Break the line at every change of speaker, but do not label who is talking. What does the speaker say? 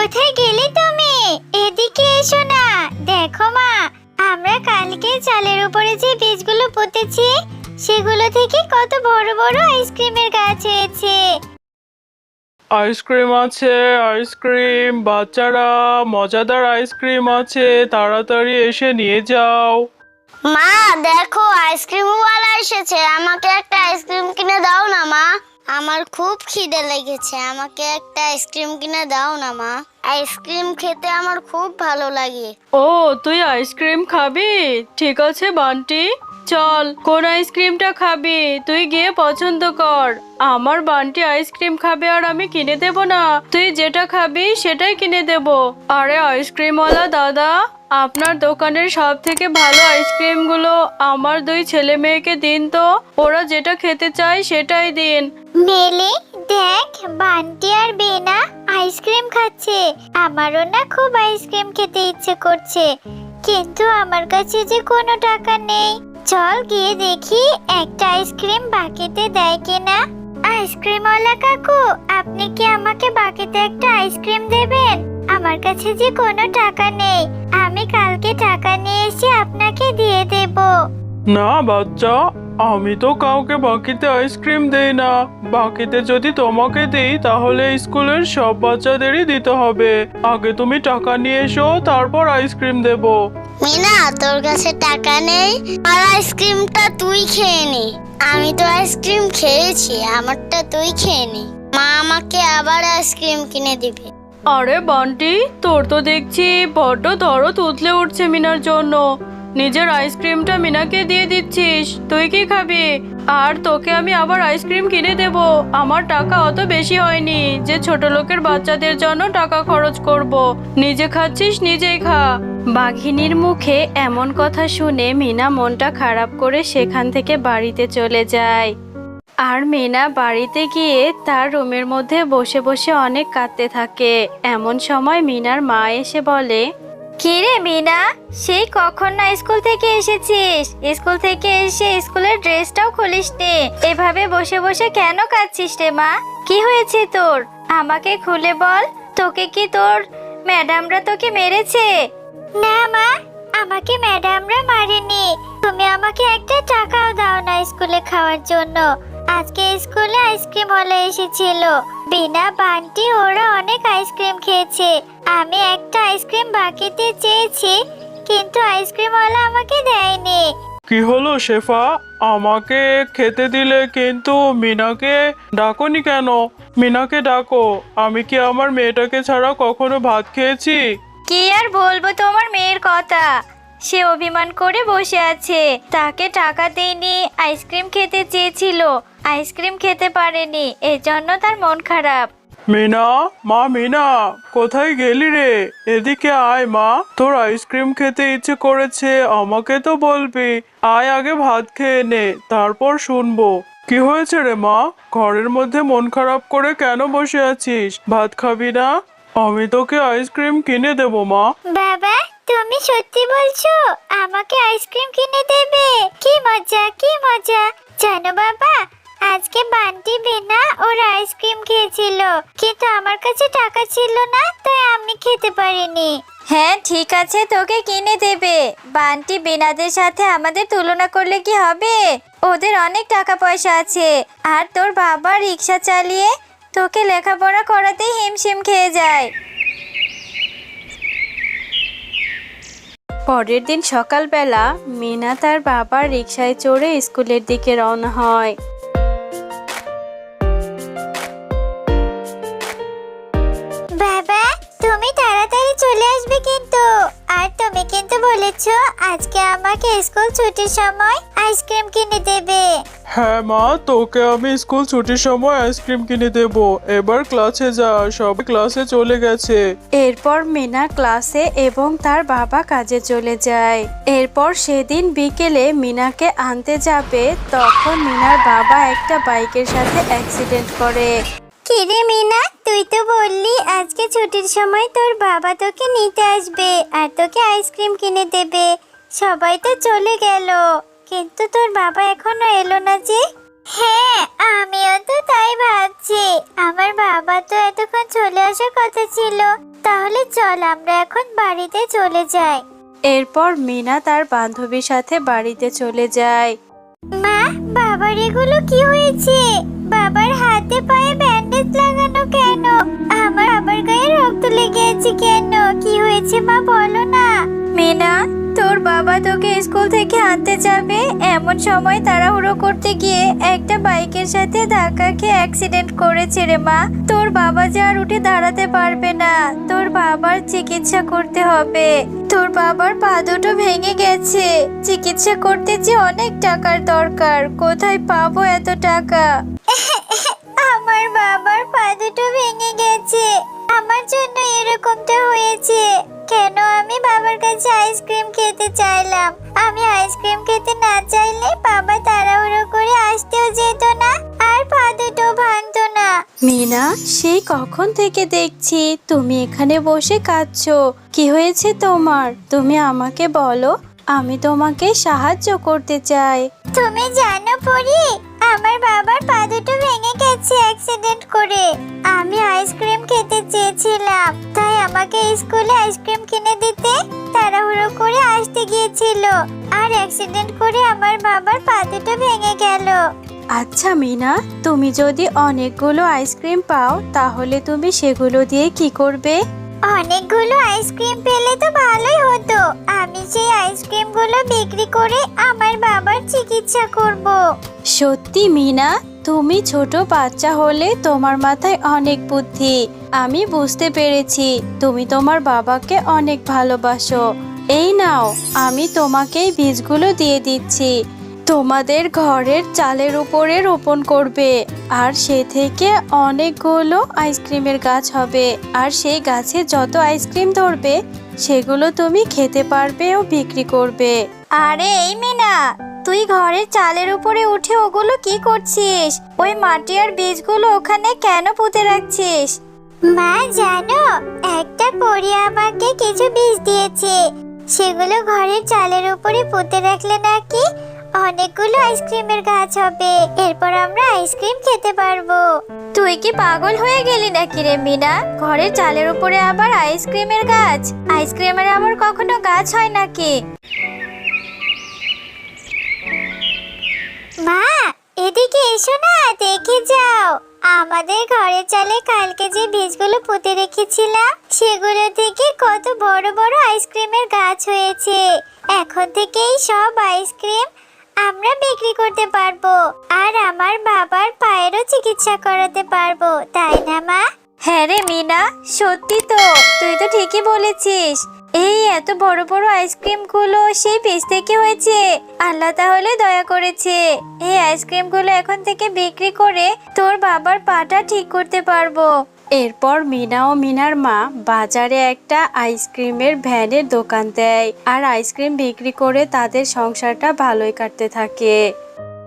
কোথায় গেলে তুমি? এদিকে এসো না। দেখো মা আমরা কালকে চালের উপরে যে বীজগুলো পুঁতেছি সেগুলো থেকে কত বড় বড় আইসক্রিমের গাছ হয়েছে।
আইসক্রিম আছে আইসক্রিম। বাচ্চারা মজাদার আইসক্রিম আছে। তাড়াতাড়ি এসে নিয়ে যাও।
মা দেখো আইসক্রিমওয়ালা এসেছে। আমাকে একটা আইসক্রিম কিনে দাও না মা। আমার খুব খিদে লেগেছে, আমাকে একটা আইসক্রিম কিনে দাও না, মা। আইসক্রিম খেতে আমার খুব ভালো লাগে।
ও, তুই আইসক্রিম খাবি? ঠিক আছে, বান্টি। চল, কোন আইসক্রিমটা খাবি, তুই গিয়ে পছন্দ কর। আমার বান্টি আইসক্রিম খাবে আর আমি কিনে দেব না। তুই যেটা খাবি সেটাই কিনে দেব। আরে আইসক্রিমওয়ালা দাদা, আপনার দোকানের সব থেকে ভালো আইসক্রিমগুলো আমার দুই ছেলে মেয়েকে দিন তো। ওরা যেটা খেতে চায় সেটাই দিন।
মেলে, দেখ, বান্টি আর বেনা আইসক্রিম খাচ্ছে। আমারও না খুব আইসক্রিম খেতে ইচ্ছে করছে। কিন্তু আমার কাছে যে কোনো টাকা নেই। চল গিয়ে দেখি একটা আইসক্রিম বাকিতে দেয় কিনা। আইসক্রিমওয়ালা কাকু, আপনি কি আমাকে বাকিতে একটা আইসক্রিম দেবেন? আমার কাছে যে কোনো টাকা নেই। আমি কালকে টাকা নিয়ে এসে আপনাকে দিয়ে দেব।
না বাচ্চা আমি তো কাউকে বাকিতে আইসক্রিম দেই না। বাকিতে যদি তোমাকে দেই তাহলে স্কুলের সব বাচ্চাদেরই দিতে হবে। আগে তুমি টাকা নিয়ে এসো তারপর আইসক্রিম দেব।
মিনা তোর কাছে টাকা নেই? আর আইসক্রিমটা তুই খেয়ে নি। আমি তো আইসক্রিম খেয়েছি আমারটা তুই খেয়ে নি। মা আমাকে আবার আইসক্রিম কিনে দিবে।
আরে বান্টি তোর তো দেখছি বড্ড দরদ উতলে উঠছে মিনার জন্য। নিজের আইসক্রিমটা মিনাকে দিয়ে দিচ্ছিস। তুই কি খাবি? আর তোকে আমি আবার আইসক্রিম কিনে দেব। আমার টাকা অত বেশি হয়নি যে ছোট লোকের বাচ্চাদের জন্য টাকা খরচ করব। নিজে খাচ্ছিস, নিজেই খা। বাঘিনীর মুখে এমন কথা শুনে মিনা মনটা খারাপ করে সেখান থেকে বাড়িতে চলে যায়। আর মেনা বাড়িতে গিয়ে তার রুমের মধ্যে বসে বসে অনেক কাঁদতে থাকে। এমন সময় মিনার মা এসে বলে
কিরে মিনা? সেই কখন না স্কুল থেকে এসেছিস? স্কুল থেকে এসে স্কুলের ড্রেসটাও খুলিস নে এভাবে বসে বসে কেন কাঁদছিস রে মা? কি হয়েছে তোর? আমাকে খুলে বল, তোকে কি তোর ম্যাডামরা তোকে মেরেছে? না মা, আমাকে ম্যাডামরা মারেনি। তুমি আমাকে একটা স্কুলে খাওয়ার জন্য। আজকে স্কুলে আইসক্রিম হলে এসেছিল। বিনা বান্টি ওরা অনেক আইসক্রিম খেয়েছে। আমি একটা আইসক্রিম বাকিতে চেয়েছি কিন্তু আইসক্রিমওয়ালা আমাকে দেয়নি।
কি হলো শেফা? আমাকে খেতে দিলে কিন্তু মিনাকে ডাকোনি কেন? মিনাকে ডাকো আমি কি আমার মেয়েটাকে ছাড়া কখনো ভাত খেয়েছি?
কি আর বলব তোমার মেয়ের কথা? সে অভিমান করে বসে আছে। তাকে টাকা দেয়নি আইসক্রিম খেতে চেয়েছিল। আইসক্রিম খেতে পারেনি এজন্য তার মন খারাপ।
মিনা মা মিনা কোথায় গেলি রে? এদিকে আয় মা তোর আইসক্রিম খেতে ইচ্ছে করেছে আমাকে তো বলবি। আয় আগে ভাত খেয়ে নে তারপর শুনব। কি হয়েছে রে মা? ঘরের মধ্যে মন খারাপ করে কেন বসে আছিস? ভাত খাবি না? আমি তোকে আইসক্রিম কিনে দেবো মা।
বাবা তুমি সত্যি বলছো? আমাকে আইসক্রিম কিনে দেবে? কি মজা কি মজা। জানো বাবা, আজকে বান্টি বিনা ওর আইসক্রিম খেয়েছিল। কিন্তু আমার কাছে টাকা ছিল না, তাই আমি খেতে পারিনি। হ্যাঁ ঠিক আছে, তোকে কিনে দেবে। বান্টি বিনাদের সাথে আমাদের তুলনা করলে কি হবে? ওদের অনেক টাকা পয়সা আছে। আর তোর বাবা রিক্সা চালিয়ে তোকে লেখাপড়া করাতে হিমশিম খেয়ে যায়।
পরের দিন সকালবেলা মিনা তার বাবার রিক্সায় চড়ে স্কুলের দিকে রওনা হয়।
বাবা, তুমি তাড়াতাড়ি চলে আসবে কিন্তু। আর তুমি কিন্তু বলেছ আজকে আমাকে স্কুল ছুটির সময় আইসক্রিম কিনে দেবে।
হ্যাঁ মা তোকে আমি স্কুল ছুটির সময় আইসক্রিম কিনে দেবো। এবার ক্লাসে যা সব ক্লাসে চলে গেছে।
এরপর মিনা ক্লাসে এবং তার বাবা কাজে চলে যায়। এরপর সেদিন বিকেলে মিনাকে আনতে যাবে তখন মিনার বাবা একটা বাইকের সাথে অ্যাক্সিডেন্ট করে।
কিরে মিনা তুই তো বললি আজকে ছুটির সময় তোর বাবা তোকে নিতে আসবে আর তোকে আইসক্রিম কিনে দেবে। সবাই তো চলে গেল। কিন্তু তোর বাবা এখনও এলো না যে? হ্যাঁ আমিও তো তাই ভাবছি। আমার বাবা তো এতক্ষণ চলে আসার কথা ছিল। তাহলে চল আমরা এখন বাড়িতে চলে যাই।
এরপর মিনা তার বান্ধবীর সাথে বাড়িতে চলে যায়।
মা বাবার এগুলো কি হয়েছে? বাবার হাতে পায়ে ব্যান্ডেজ লাগানো কেন? আমার বাবার গায়ে রক্ত লেগে আছে কেন? কি হয়েছে মা বলো না। মিনা থেকে আনতে যাবে। এমন সময় তাড়াহুড়ো করতে গিয়ে একটা বাইকের সাথে ধাক্কা খেয়ে অ্যাক্সিডেন্ট করেছে রে মা। তোর বাবা যে আর উঠে দাঁড়াতে পারবে না। তোর বাবার চিকিৎসা করতে হবে। তোর বাবার পা দুটো ভেঙে গেছে। চিকিৎসা করতে যে অনেক টাকার দরকার। কোথায় পাবো এত টাকা? আমার বাবার পা দুটো ভেঙে গেছে। আমার জন্য এরকমটা হয়েছে। কেন? আমি বাবার কাছে আইসক্রিম খেতে চাইলাম। আমি আইসক্রিম খেতে না চাইলে বাবা তাড়াহুড়ো করে আসতেও যেত না আর পা দুটো ভাঙতো না।
মিনা সেই কখন থেকে দেখছি তুমি এখানে বসে কাঁদছো। কি হয়েছে তোমার? তুমি আমাকে বলো। আমি তোমাকে সাহায্য করতে চাই।
তুমি জানো পরি আমার বাবার পা দুটো ভেঙে গেছে অ্যাক্সিডেন্ট করে। আমি আইসক্রিম খেতে চেয়েছিলাম তাই আমাকে স্কুলে আইসক্রিম কিনে দিতে তাড়াহুড়ো করে আসতে গিয়েছিল। আর অ্যাক্সিডেন্ট করে আমার বাবার পা দুটো ভেঙে গেল।
আচ্ছা মিনা তুমি যদি অনেকগুলো আইসক্রিম পাও তাহলে তুমি সেগুলো দিয়ে কি করবে?
অনেকগুলো আইসক্রিম পেলে তো ভালোই হতো। বিক্রি করে আমার বাবার চিকিৎসা করব।
সত্যি, মিনা, তুমি ছোট বাচ্চা হলে তোমার মাথায় অনেক বুদ্ধি। আমি বুঝতে পেরেছি, তুমি তোমার বাবাকে অনেক ভালোবাসো। এই নাও, আমি তোমাকে বীজগুলো দিয়ে দিচ্ছি। তোমাদের ঘরের চালের উপরে রোপণ করবে, আর সে থেকে অনেকগুলো আইসক্রিমের গাছ হবে। আর সেই গাছে যত আইসক্রিম ধরবে সেগুলো তুমি খেতে পারবে ও বিক্রি করবে।
আরে এই মিনা তুই ঘরের চালের উপরে উঠে ওগুলো কি করছিস? ওই মাটি আর বীজগুলো ওখানে কেন পুঁতে রাখছিস? মা জানো একটা পরি আমাকে কিছু বীজ দিয়েছে। সেগুলো ঘরের চালের উপরে পুঁতে রাখলে নাকি অনেকগুলো আইসক্রিমের গাছ হবে। এরপর আমরা আইসক্রিম খেতে পারব। তুই কি পাগল হয়ে গেলি নাকি রে মিনা? ঘরের চালের উপরে আবার আইসক্রিমের গাছ। আইসক্রিমের আবার কখনো গাছ হয় নাকি? মা এদিকে এসো না দেখে যাও। আমাদের ঘরের চালে কালকে যে বীজগুলো পুঁতে রেখেছিলাম সেগুলো থেকে কত বড় বড় আইসক্রিমের গাছ হয়েছে। এখন থেকেই সব আইসক্রিম আমরা বিক্রি করতে পারব। আর আমার বাবার পায়েরও চিকিৎসা করাতে পারব, তাই না, মা? হ্যাঁ রে মিনা, সত্যি তো। তুই তো ঠিকই বলেছিস। এই এত বড় বড় আইসক্রিমগুলো সেই বীজ থেকে হয়েছে। আল্লাহ তাহলে দয়া করেছে। এই আইসক্রিমগুলো এখন থেকে বিক্রি করে তোর বাবার পাটা ঠিক করতে পারব।
এরপর মিনা ও মিনার মা বাজারে একটা আইসক্রিমের ভ্যানের দোকান দেয়। আর আইসক্রিম বিক্রি করে তাদের সংসারটা ভালোই কাটতে থাকে।